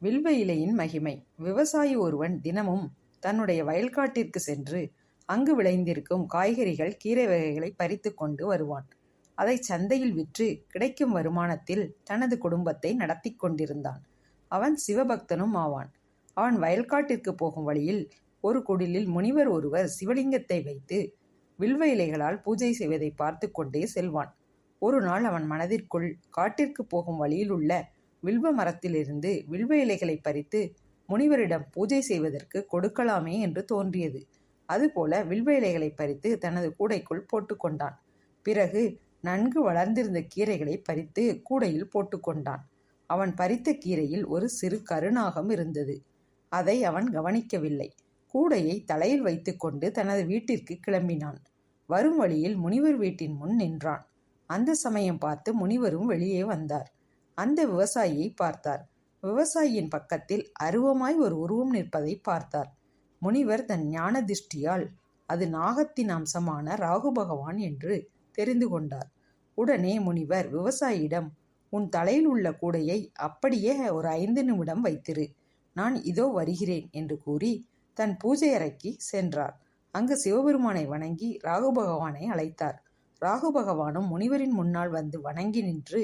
வில்வ இலையின் மகிமை. விவசாயி ஒருவன் தினமும் தன்னுடைய வயல்காட்டிற்கு சென்று அங்கு விளைந்திருக்கும் காய்கறிகள் கீரை வகைகளை பறித்து கொண்டு வருவான். அதை சந்தையில் விற்று கிடைக்கும் வருமானத்தில் தனது குடும்பத்தை நடத்தி கொண்டிருந்தான். அவன் சிவபக்தனும் ஆவான். அவன் வயல்காட்டிற்கு போகும் வழியில் ஒரு குடிலில் முனிவர் ஒருவர் சிவலிங்கத்தை வைத்து வில்வ இலைகளால் பூஜை செய்வதை பார்த்து கொண்டே செல்வான். ஒரு நாள் அவன் மனதிற்குள் காட்டிற்கு போகும் வழியில் உள்ள வில்வ மரத்திலிருந்து வில்வ இலைகளை பறித்து முனிவரிடம் பூஜை செய்வதற்கு கொடுக்கலாமே என்று தோன்றியது. அதுபோல வில்வ இலைகளை பறித்து தனது கூடைக்குள் போட்டுக்கொண்டான் பிறகு நன்கு வளர்ந்திருந்த கீரைகளை பறித்து கூடையில் போட்டுக்கொண்டான் அவன் பறித்த கீரையில் ஒரு சிறு கருநாகம் இருந்தது. அதை அவன் கவனிக்கவில்லை. கூடையை தலையில் வைத்துக்கொண்டு தனது வீட்டிற்கு கிளம்பினான். வரும் வழியில் முனிவர் வீட்டின் முன் நின்றான். அந்த சமயம் பார்த்து முனிவரும் வெளியே வந்தார். அந்த விவசாயியை பார்த்தார். விவசாயியின் பக்கத்தில் அருவமாய் ஒரு உருவம் நிற்பதை பார்த்தார். முனிவர் தன் ஞான திருஷ்டியால் அது நாகத்தின் அம்சமான ராகு பகவான் என்று தெரிந்து கொண்டார். உடனே முனிவர் விவசாயியிடம் உன் தலையில் உள்ள கூடையை அப்படியே ஒரு ஐந்து நிமிடம் வைத்திரு. நான் இதோ வருகிறேன் என்று கூறி தன் பூஜை அறைக்கு சென்றார். அங்கு சிவபெருமானை வணங்கி ராகு பகவானை அழைத்தார். ராகு பகவானும் முனிவரின் முன்னால் வந்து வணங்கி நின்று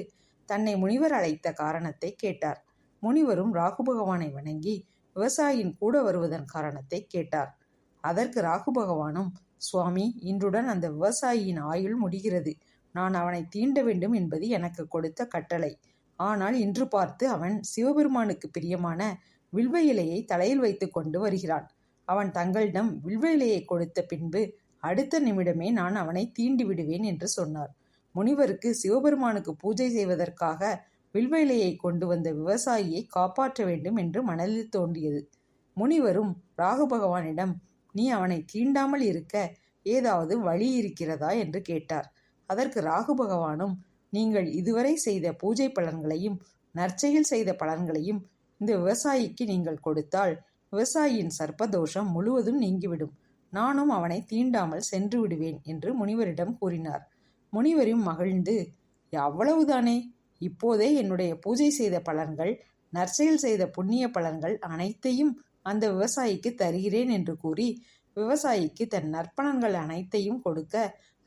தன்னை முனிவர் அழைத்த காரணத்தை கேட்டார். முனிவரும் ராகு பகவானை வணங்கி விவசாயியின் கூட வருவதன் காரணத்தை கேட்டார். அதற்கு ராகு பகவானும் சுவாமி இன்றுடன் அந்த விவசாயியின் ஆயுள் முடிகிறது. நான் அவனை தீண்ட வேண்டும் என்பது எனக்கு கொடுத்த கட்டளை. ஆனால் இன்று பார்த்து அவன் சிவபெருமானுக்கு பிரியமான வில்வ இலையை தலையில் வைத்து கொண்டு வருகிறான். அவன் தங்களிடம் வில்வ இலையை கொடுத்த பின்பு அடுத்த நிமிடமே நான் அவனை தீண்டி விடுவேன் என்று சொன்னார். முனிவருக்கு சிவபெருமானுக்கு பூஜை செய்வதற்காக வில்வேலையை கொண்டு வந்த விவசாயியை காப்பாற்ற வேண்டும் என்று மனதில் தோன்றியது. முனிவரும் ராகு பகவானிடம் நீ அவனை தீண்டாமல் இருக்க ஏதாவது வழி இருக்கிறதா என்று கேட்டார். அதற்கு ராகு பகவானும் நீங்கள் இதுவரை செய்த பூஜை பலன்களையும் நற்செயல் செய்த பலன்களையும் இந்த விவசாயிக்கு நீங்கள் கொடுத்தால் விவசாயியின் சர்ப்பதோஷம் முழுவதும் நீங்கிவிடும். நானும் அவனை தீண்டாமல் சென்று விடுவேன் என்று முனிவரிடம் கூறினார். முனிவரும் மகிழ்ந்து அவ்வளவுதானே இப்போதே என்னுடைய பூஜை செய்த பலன்கள் நற்செயல் செய்த புண்ணிய பலன்கள் அனைத்தையும் அந்த விவசாயிக்கு தருகிறேன் என்று கூறி விவசாயிக்கு தன் நற்பலன்கள் அனைத்தையும் கொடுக்க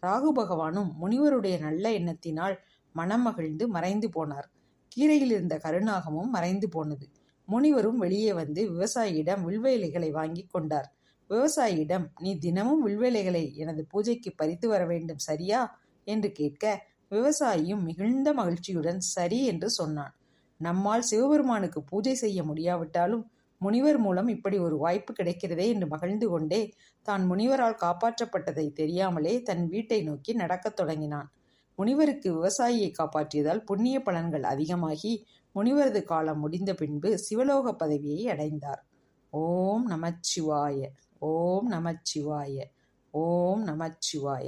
ராகு பகவானும் முனிவருடைய நல்ல எண்ணத்தினால் மனம் மகிழ்ந்து மறைந்து போனார். கீரையில் இருந்த கருநாகமும் மறைந்து போனது. முனிவரும் வெளியே வந்து விவசாயியிடம் வில்வேலைகளை வாங்கி கொண்டார். விவசாயியிடம் நீ தினமும் வில்வேலைகளை எனது பூஜைக்கு பறித்து வர வேண்டும் சரியா? என்று கேட்க விவசாயியும் மிகுந்த மகிழ்ச்சியுடன் சரி என்று சொன்னான். நம்மால் சிவபெருமானுக்கு பூஜை செய்ய முடியாவிட்டாலும் முனிவர் மூலம் இப்படி ஒரு வாய்ப்பு கிடைக்கிறதே என்று மகிழ்ந்து கொண்டே தான் முனிவரால் காப்பாற்றப்பட்டதை தெரியாமலே தன் வீட்டை நோக்கி நடக்கத் தொடங்கினான். முனிவருக்கு விவசாயியை காப்பாற்றியதால் புண்ணிய பலன்கள் அதிகமாகி முனிவரது காலம் முடிந்த பின்பு சிவலோக பதவியை அடைந்தார். ஓம் நமச்சிவாய ஓம் நமச்சிவாய ஓம் நமச்சிவாய.